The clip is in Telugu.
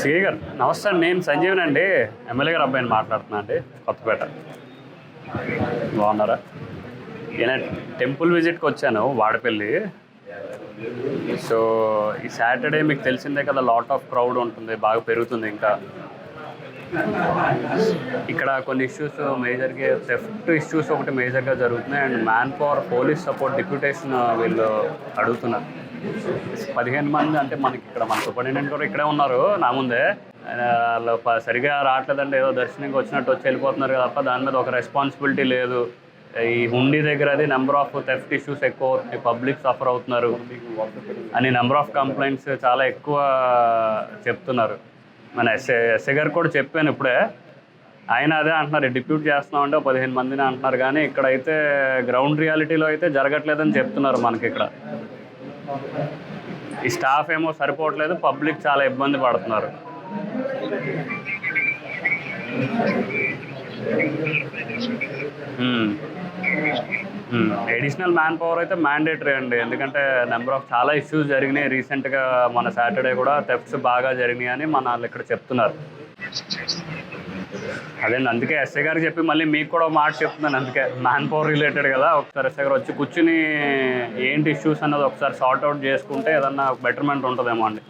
సిఐ గారు నమస్తే నేను సంజీవన్ అండి. ఎమ్మెల్యే గారు అబ్బాయిని మాట్లాడుతున్నా అండి కొత్తపేట. బాగున్నారా? నేను టెంపుల్ విజిట్కి వచ్చాను వాడపల్లి. సో ఈ సాటర్డే మీకు తెలిసిందే కదా లాట్ ఆఫ్ క్రౌడ్ ఉంటుంది బాగా పెరుగుతుంది ఇంకా. ఇక్కడ కొన్ని ఇష్యూస్ మేజర్గా థెఫ్ట్ ఇష్యూస్ ఒకటి మేజర్గా జరుగుతున్నాయి. And man power police support deputation వీళ్ళు అడుగుతున్నారు. పదిహేను మంది అంటే మనకి ఇక్కడ మన సూపరింటెండెంట్ కూడా ఇక్కడే ఉన్నారు నా ముందే. ఆయన వాళ్ళు సరిగా రావట్లేదంటే ఏదో దర్శనంకి వచ్చినట్టు వచ్చి వెళ్ళిపోతున్నారు తప్ప దాని మీద ఒక రెస్పాన్సిబిలిటీ లేదు. ఈ హుండీ దగ్గర అది నెంబర్ ఆఫ్ థెఫ్ట్ ఇష్యూస్ ఎక్కువ అవుతున్నాయి పబ్లిక్ సఫర్ అవుతున్నారు అని నెంబర్ ఆఫ్ కంప్లైంట్స్ చాలా ఎక్కువ చెప్తున్నారు. మన ఎస్ఏ ఎస్ఏ గారు కూడా చెప్పాను ఇప్పుడే. ఆయన అదే అంటున్నారు డిప్యూట్ చేస్తున్నామంటే ఒక పదిహేను మందిని అంటున్నారు కానీ ఇక్కడైతే గ్రౌండ్ రియాలిటీలో అయితే జరగట్లేదని చెప్తున్నారు మనకి ఇక్కడ. ఈ స్టాఫ్ ఏమో సరిపోవట్లేదు పబ్లిక్ చాలా ఇబ్బంది పడుతున్నారు. అడిషనల్ మ్యాన్ పవర్ అయితే మ్యాండేటరీ అండి. ఎందుకంటే నెంబర్ ఆఫ్ చాలా ఇష్యూస్ జరిగినాయి. రీసెంట్గా మన సాటర్డే కూడా థెఫ్ట్స్ బాగా జరిగినాయి అని మన వాళ్ళు ఇక్కడ చెప్తున్నారు. అదేండి అందుకే ఎస్ఐ గారికి చెప్పి మళ్ళీ మీకు కూడా ఒక మాట చెప్తున్నాను అందుకే మ్యాన్ పవర్ రిలేటెడ్ కదా ఒకసారి ఎస్ఐ గారు వచ్చి కూర్చుని ఏంటి ఇష్యూస్ అన్నది ఒకసారి సార్ట్ అవుట్ చేసుకుంటే ఏదన్నా బెటర్మెంట్ ఉంటుందేమో అండి.